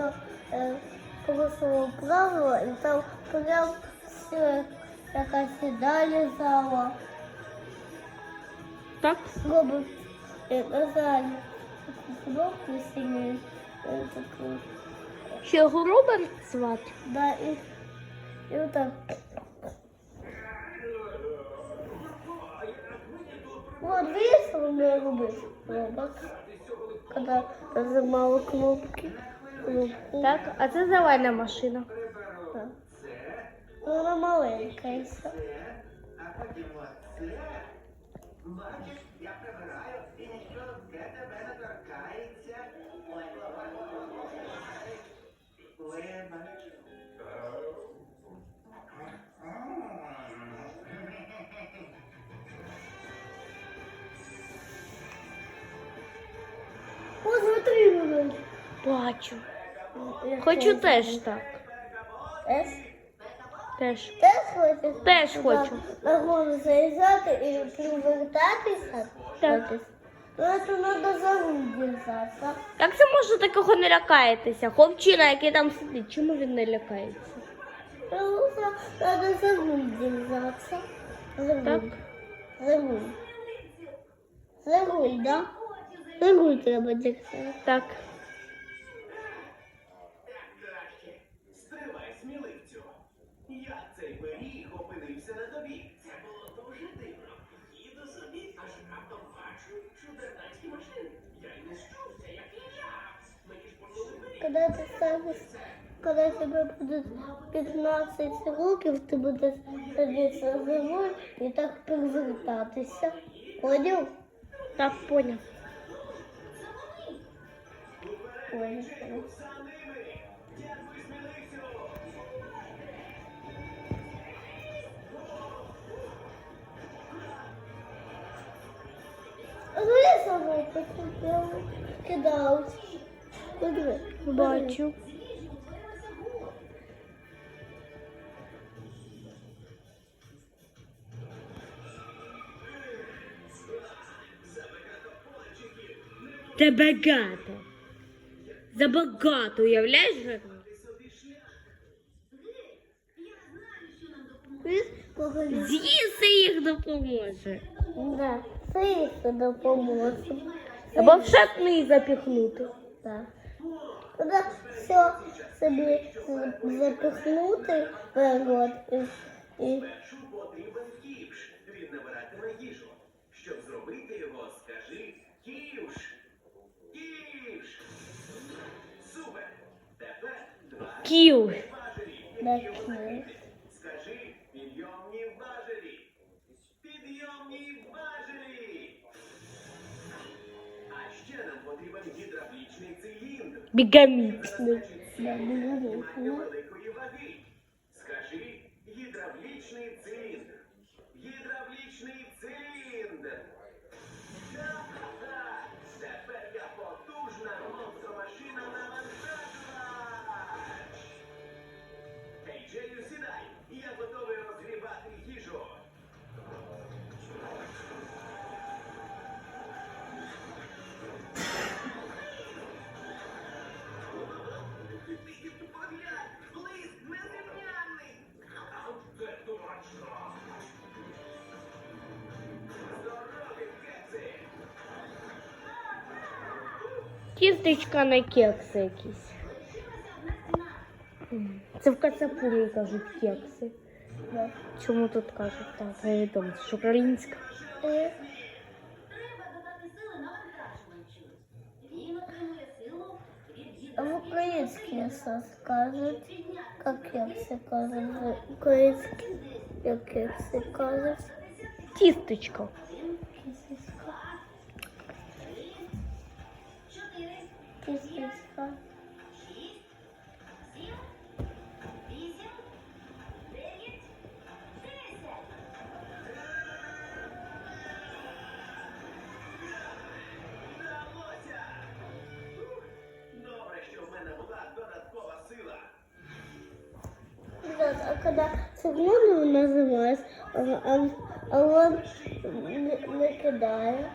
Оно е, порушило правила, і там прям все якась сіда лізала. Так? Робить, як казали, кнопку синю, е, таку. Ще його Роберт звати? Да, і, і отак. Вот видишь, он мне рубит робот, когда нажимала кнопки. Так, а це зелена машина. Да. Ну, Она маленькая тебе Вот Бачу. Хочу теж так. Теж? Теж. Теж хочеш? Теж хочу. На голову заїжджати і привертатися? Так. Хочеш? Ну, це треба за. Як це можна такого не лякаєтеся? Хлопчина, який там сидить, чому він не лякається? Тому що треба за руль держатися. За руль. Так? За руль. За руль, да? За треба держатися. Так. Пиріг опинився на тобі? Це було дуже дивно. Їду собі, аж раптом бачу чудернацькі машини. Я й не щувся, як я. Мені ж понули. Коли ти станеш, коли тебе буде 15 років, ти будеш садитися руль і так привертатися. Поняв? Так, поняв. Поняв. Подиви. Бачу. Це багато. Забагато, уявляєш? З'їсти їх допоможе. Да, це їх допоможе. Або в шатний запіхнути. Так. Тоді все собі запихнути вперед і, потрібен. Він набиратиме їжу. Щоб зробити його, скажи ківш. Ківш. Супер. Тепер два Кіл. важелі. Потрібен гідравлічний циліндр. Бігамічний. Скажи гідравлічний Тістечка на кекси якісь. Це в Кацапурі кажуть кекси. Да. Чому тут кажуть? Так, невідомо. Це ж українська. І в українській все скажуть, як все кажуть в українській, як все кажуть. Тістечко. когда циклоны у нас зимой, он, он накидає.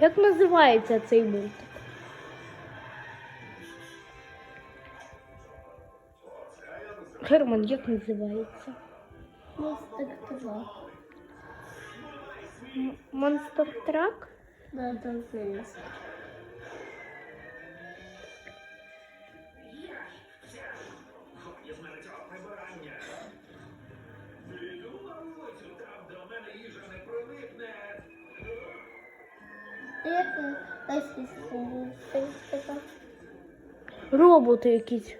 Як називається цей мультик? Герман, як називається? Монстр трак. Монстр трак? Да, там Роботи якісь.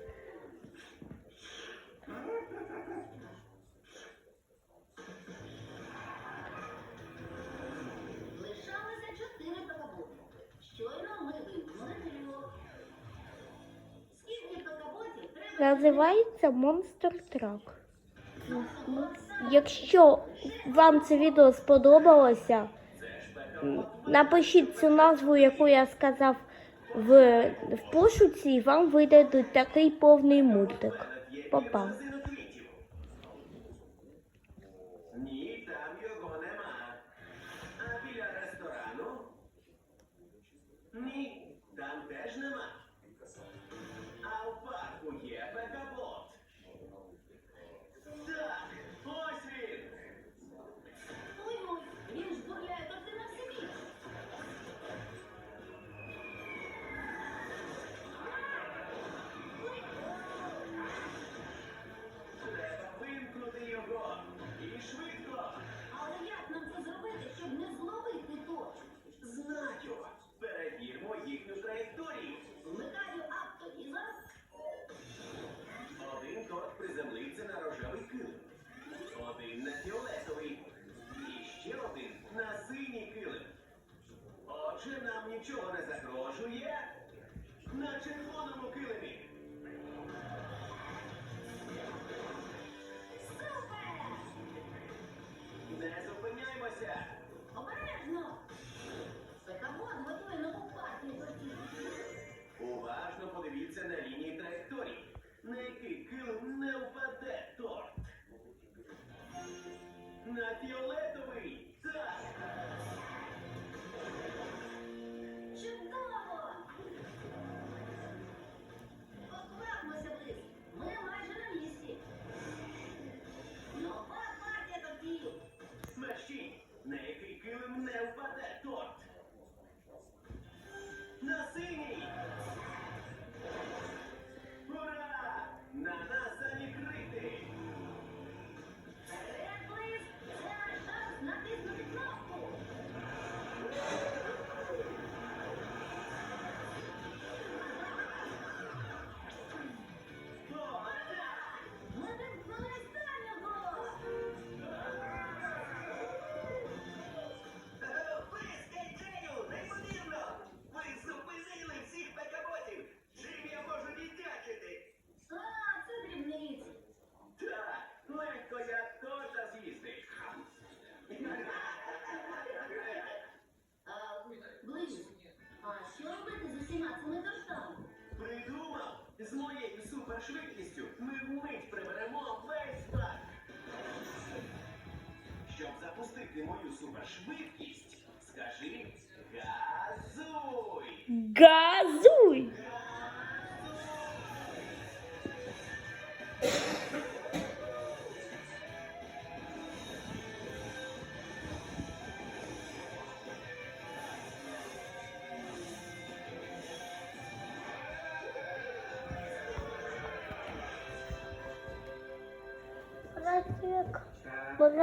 Називається монстр трак. Якщо вам це відео сподобалося. Напишіть цю назву, яку я сказав в, в пошуці, і вам видадуть такий повний мультик. Попав. супершвидкістю ми вмить приберемо весь лак. Щоб запустити мою супершвидкість, скажи газуй! Газ! Bunlar